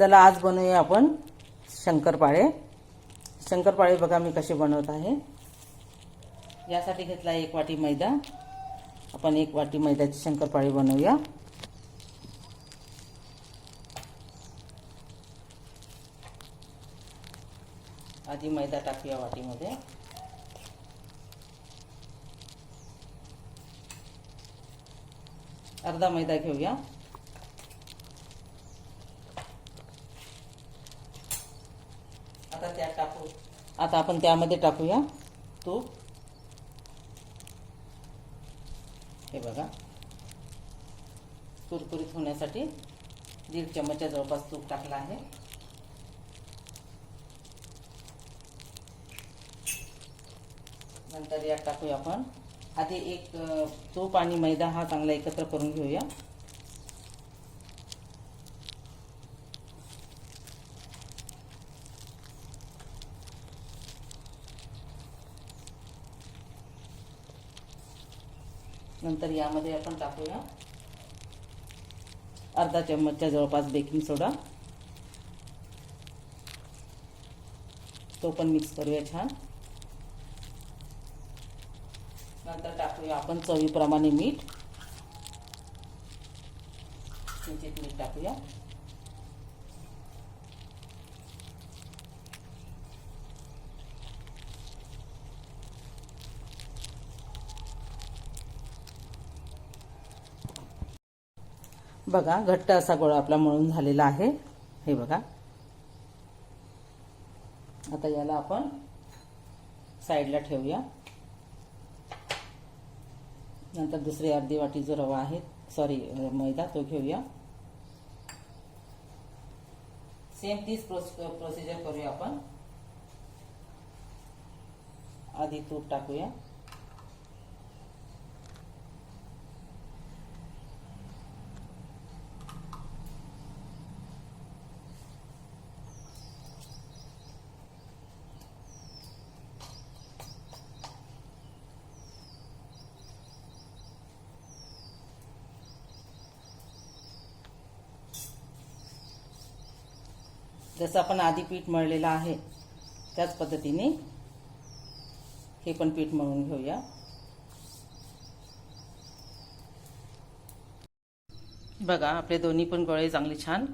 चला आज बनवूया आपण शंकरपाळे. शंकरपाळे बघा मी कसे बनवत आहे. यासाठी घेतला एक वाटी मैदा. आपण एक वाटी मैद्याची शंकरपाळी बनवूया. आधी मैदा टाकूया वाटीमध्ये. अर्धा मैदा घेऊया. आता आपण त्यामध्ये टाकूया. तूप. हे बघा. कुरकुरीत होण्यासाठी दीड चमचा जवळपास तूप टाकलं आहे. नंतर यात टाकूया आपण. आधी एक तूप आणि मैदा हा चांगला एकत्र करून घेऊया. नंतर यामध्ये आपण टाकूया. अर्धा चम्मचच्या जवळपास बेकिंग सोडा. तो पण मिक्स करूया छान. नंतर टाकूया आपण चवीप्रमाणे मीठ. किंचित मीठ टाकूया. बघा घट्ट असा गोळा आपला मळून झालेला आहे. हे बघा. आता याला आपण साईडला ठेवूया. नंतर दुसरी अर्धी वाटी जो रवा आहे सॉरी मैदा तो घेऊया. सेम तीच प्रोसिजर करूया आपण. आधी तूप टाकूया. जसं आपण आधी पीठ मळलेलं आहे त्याच पद्धतीने हे पण पीठ मळून घेऊया. बघा आपले दोन्ही पण गोळे चांगले छान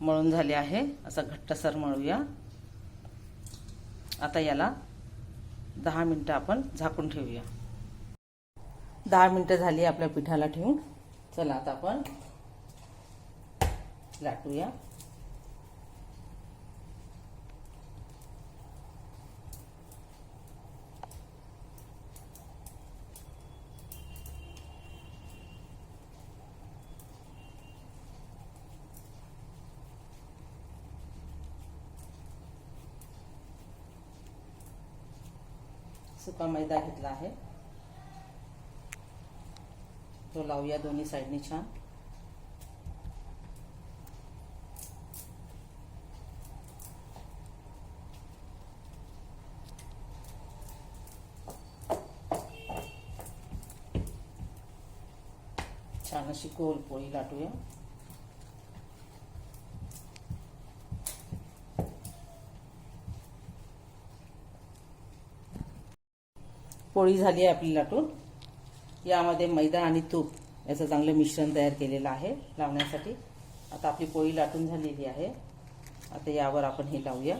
मळून झाले आहे. असं घट्टसर मळूया. आता याला दहा मिनटं आपण झाकून ठेवूया. दहा मिनटं झाली आपल्या पिठाला ठेवून. चला आता आपण लाटूया. सुका मैदा घेतला आहे. तो लावूया दोन्ही साईडनी छान. छान अशी गोल पोळी लाटूया. पोळी झाली आहे आपली लाटून. यामध्ये मैदा आणि तूप याचं चांगलं मिश्रण तयार केलेलं आहे लावण्यासाठी. आता आपली पोळी लाटून झालेली आहे. आता यावर आपण हे लावूया.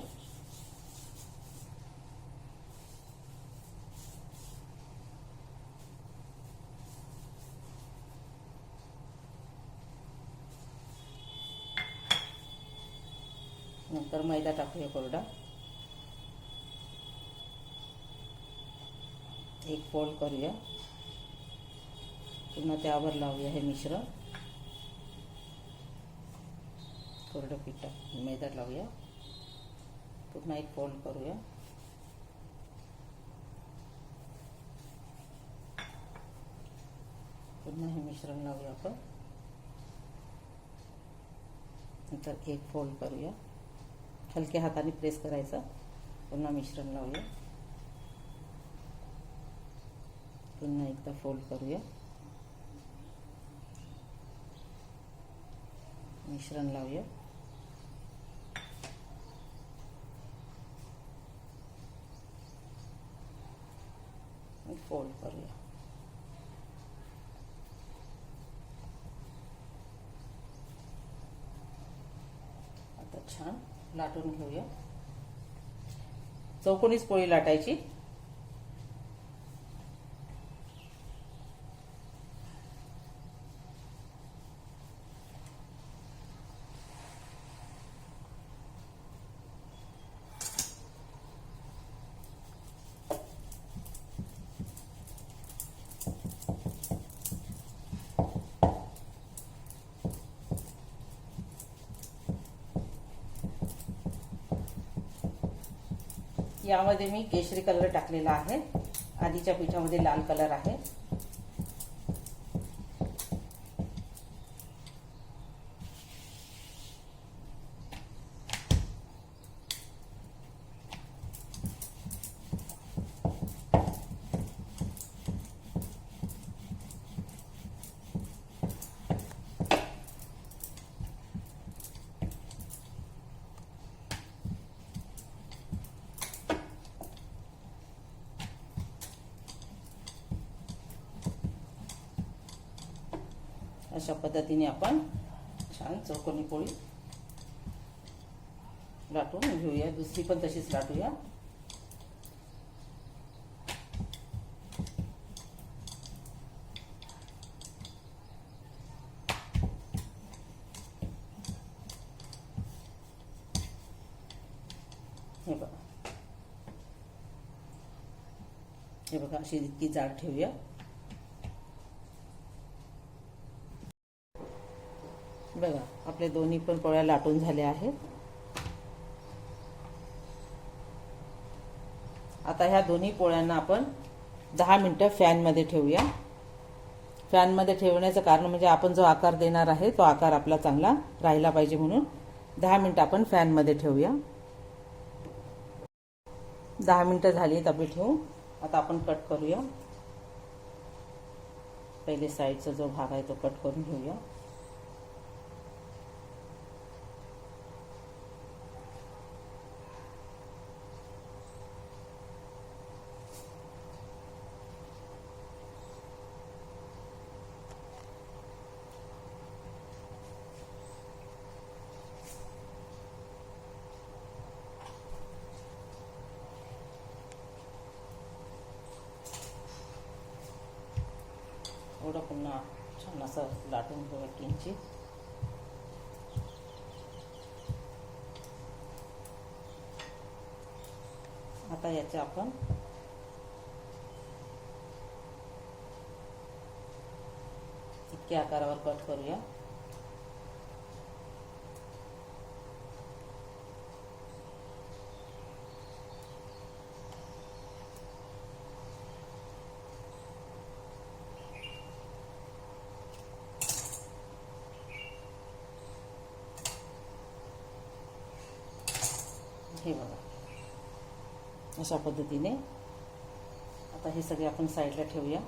नंतर मैदा टाकूया कोरडा. एक फोल्ड करूया. पुन्हा त्यावर लावूया हे मिश्रण कोरडं पीठ मैदा लावूया. पुन्हा एक फोल्ड करूया. पुन्हा हे मिश्रण लावूया आपण. नंतर एक फोल्ड करूया. हलक्या हाताने प्रेस करायचं. पुन्हा मिश्रण लावूया. पुन्हा एकदा फोल्ड करूया. मिश्रण लावूया. फोल्ड करूया. आता छान लाटून घेऊया. चौकोनीच पोळी लाटायची. यामध्ये मी केशरी कलर टाकलेला आहे. आधीच्या पिठामध्ये लाल कलर आहे अशा पद्धतीने आपण छान चौकोनी पोळी लाटून घेऊया. दुसरी पण तशीच लाटूया. हे बघा. हे बघा अशी इतकी जाड ठेवूया. बघा आपले दोन्ही पण पोळ्या लाटून झाल्या आहेत. आता ह्या दोन्ही पोळ्यांना आपण दहा मिनटं फॅनमध्ये ठेवूया. फॅनमध्ये ठेवण्याचं कारण म्हणजे आपण जो आकार देणार आहे तो आकार आपला चांगला राहिला पाहिजे म्हणून दहा मिनटं आपण फॅनमध्ये ठेवूया. दहा मिनटं झाली आपली ठेवू. आता आपण कट करूया. पहिले साईडचा जो भाग आहे तो कट करून घेऊया. एवढं पुन्हा छान असं लाटून घेऊया किंचित आता याचे आपण इतक्या आकारावर कट करूया हे बघा अशा पद्धतीने. आता हे सगळे आपण साईडला ठेवूया.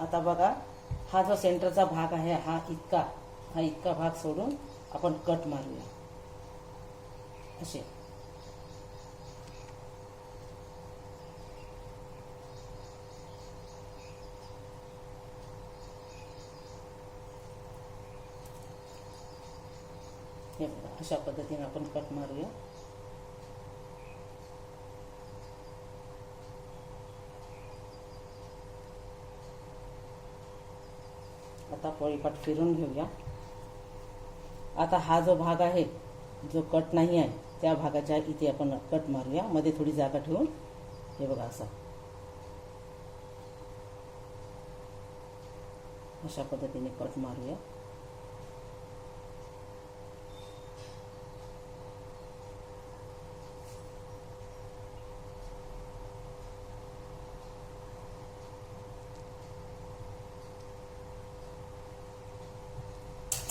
आता बघा हा जो सेंटरचा भाग आहे हा इतका हा इतका भाग सोडून आपण कट मारूया. असे हे बघा अशा पद्धतीने आपण कट मारूया. आता पोळीपाट फिरून घेऊया. आता हा जो भाग आहे जो कट नाही आहे त्या भागाच्या इथे आपण कट मारूया. मध्ये थोडी जागा ठेवून. हे बघा असं. अशा पद्धतीने कट मारूया.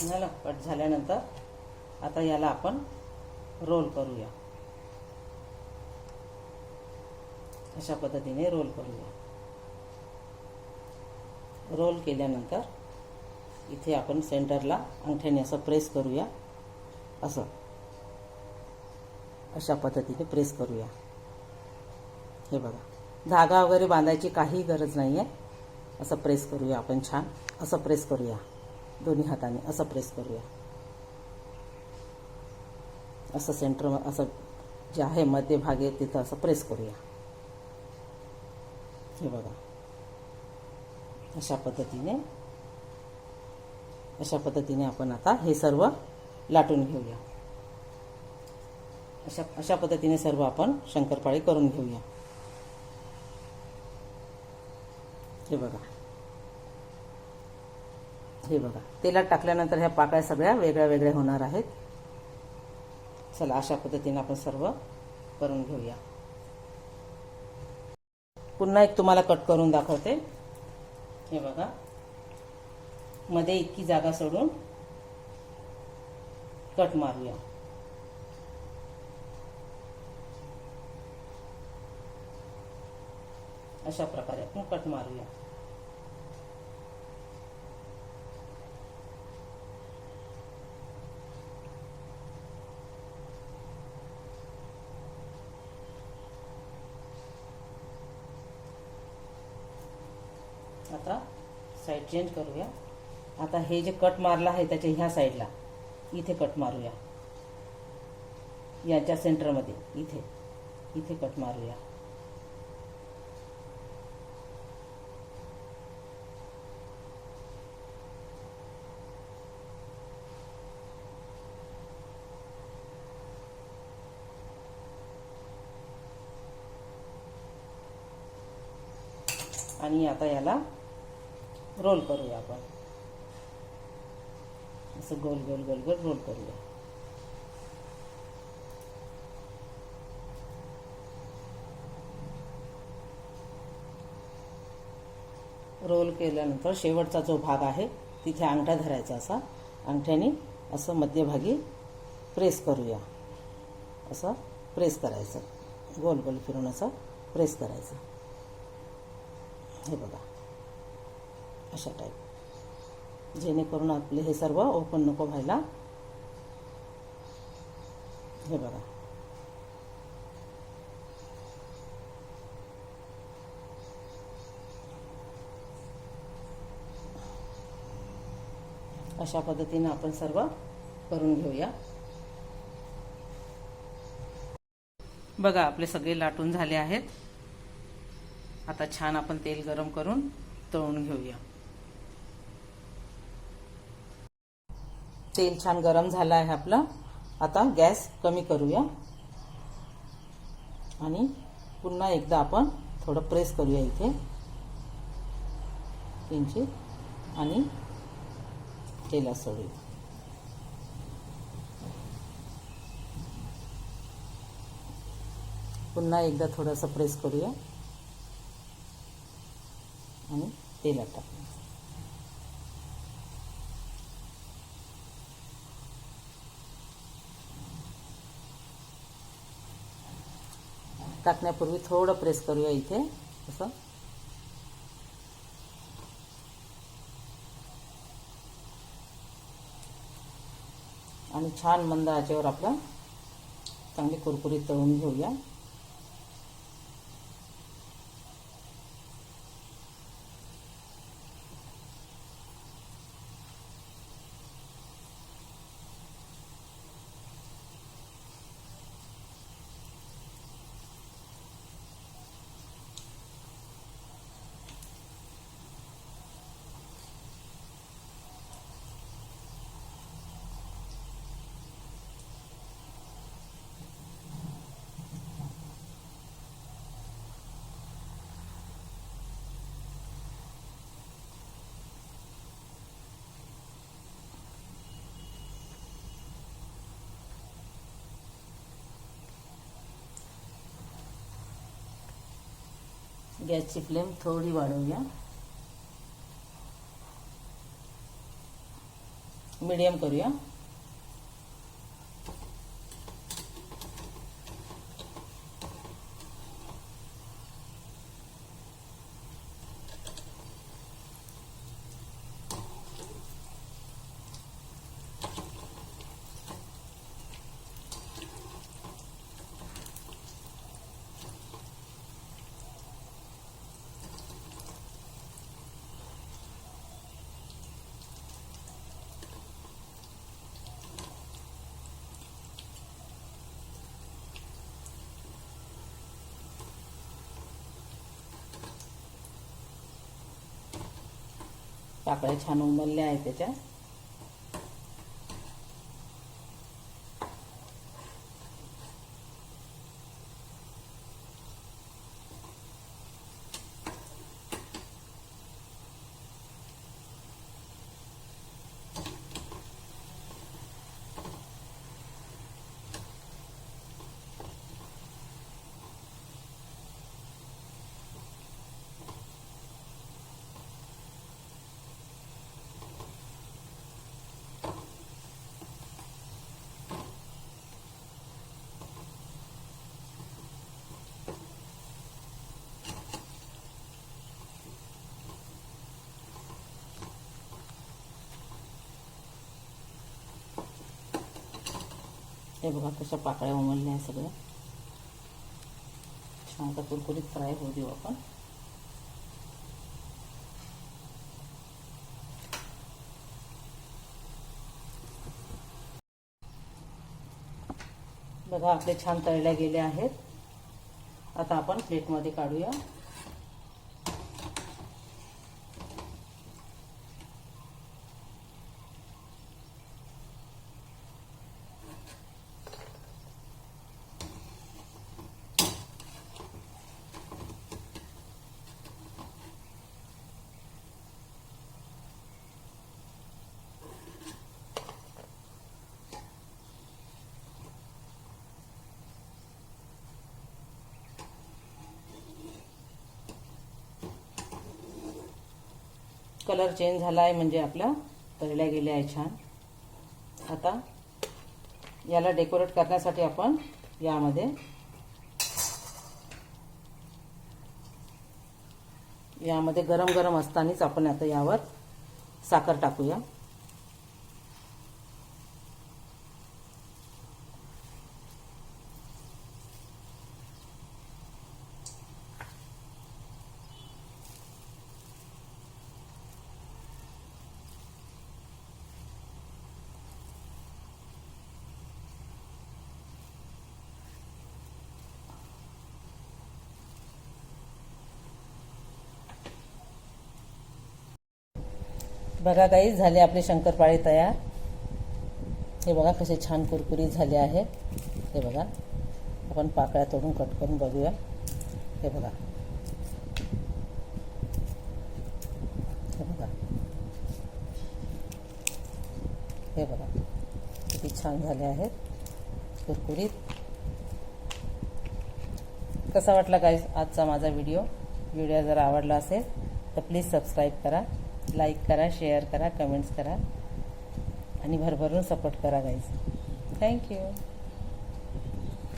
झालं कट झाल्यानंतर आता याला आपण रोल करूया. अशा पद्धतीने रोल करूया. रोल केल्यानंतर इथे आपण सेंटरला अंगठ्याने असं प्रेस करूया. असं. अशा पद्धतीने प्रेस करूया. हे बघा. धागा वगैरे बांधायची काही गरज नाही आहे असं प्रेस करूया आपण छान. असं प्रेस करूया. दोन्ही हाताने असं प्रेस असं सेंटर असं जे आहे मध्यभागी तिथं असं प्रेस करूया. हे बघा. अशा पद्धतीने अशा पद्धतीने आपण आता हे सर्व लाटून घेऊया. अशा अशा पद्धतीने सर्व आपण शंकरपाळी करून घेऊया. हे हे बघा. तेलात टाकल्यानंतर ह्या पाकळ्या सगळ्या वेगळ्या वेगळ्या होणार आहेत. चला अशा पद्धतीने आपण सर्व करून घेऊया. पुन्हा एक तुम्हाला कट करून दाखवते. हे बघा. मध्ये इतकी जागा सोडून कट मारूया. अशा प्रकारे आपण कट मारूया आता साईड चेंज करूया. आता हे जे कट मारलं आहे त्याच्या ह्या साईडला इथे कट मारूया. याच्या सेंटरमध्ये इथे इथे कट मारूया. आणि आता याला रोल करूया आपण. असं गोल गोल गोल गोल रोल करूया. रोल केल्यानंतर शेवटचा जो भाग आहे तिथे अंगठा धरायचा असा. अंगठ्याने असं मध्यभागी प्रेस करूया. असं प्रेस करायचं. गोल गोल फिरून असं प्रेस करायचं. हे बघा. अशा टाईप जेणेकरून आपले हे सर्व ओपन नको व्हायला. हे बघा. अशा पद्धतीने आपण सर्व करून घेऊया. बघा आपले सगळे लाटून झाले आहेत. आता छान आपण तेल गरम करून तळून घेऊया. तेल छान गरम झालं आहे आपलं. आता गॅस कमी करूया. आणि पुन्हा एकदा आपण थोडं प्रेस करूया इथे. किंचित. आणि तेला सोडूया पुन्हा एकदा थोडंसं प्रेस करूया. आणि तेला टाकूया. टाकण्यापूर्वी थोडं प्रेस करूया इथे असं. आणि छान मंद आचेवर आपलं चांगली कुरकुरीत तळून घेऊया. गॅसची फ्लेम थोडी वाढवूया. मीडियम करूया. पाकळ्या छान उमलल्या आहेत त्याच्या. हे बघा कशा पाकळ्या उमलल्या आहे सगळ्या छान आता कुरकुरीत फ्राय होऊ देऊ आपण बघा, आपले छान तळल्या गेले आहेत. आता आपण प्लेटमध्ये काढूया. कलर चेंज झाला आहे म्हणजे आपल्या तळल्या गेल्या आहे छान. आता याला डेकोरेट करण्यासाठी आपण यामध्ये यामध्ये गरम गरम असतानाच आपण आता यावर साखर टाकूया. बघा काही झाले आपले शंकरपाळे तयार. हे बघा कसे छान कुरकुरीत झाले आहेत. हे बघा आपण पाकळ्या तोडून कट करून बघूया. हे बघा. हे बघा. हे बघा किती छान झाले आहेत कुरकुरीत. कसा वाटला काय आजचा माझा व्हिडिओ व्हिडिओ जर आवडला असेल तर प्लीज सबस्क्राईब करा. लाईक करा शेअर करा कमेंट्स करा आणि भरभरून सपोर्ट करा गाईज थँक्यू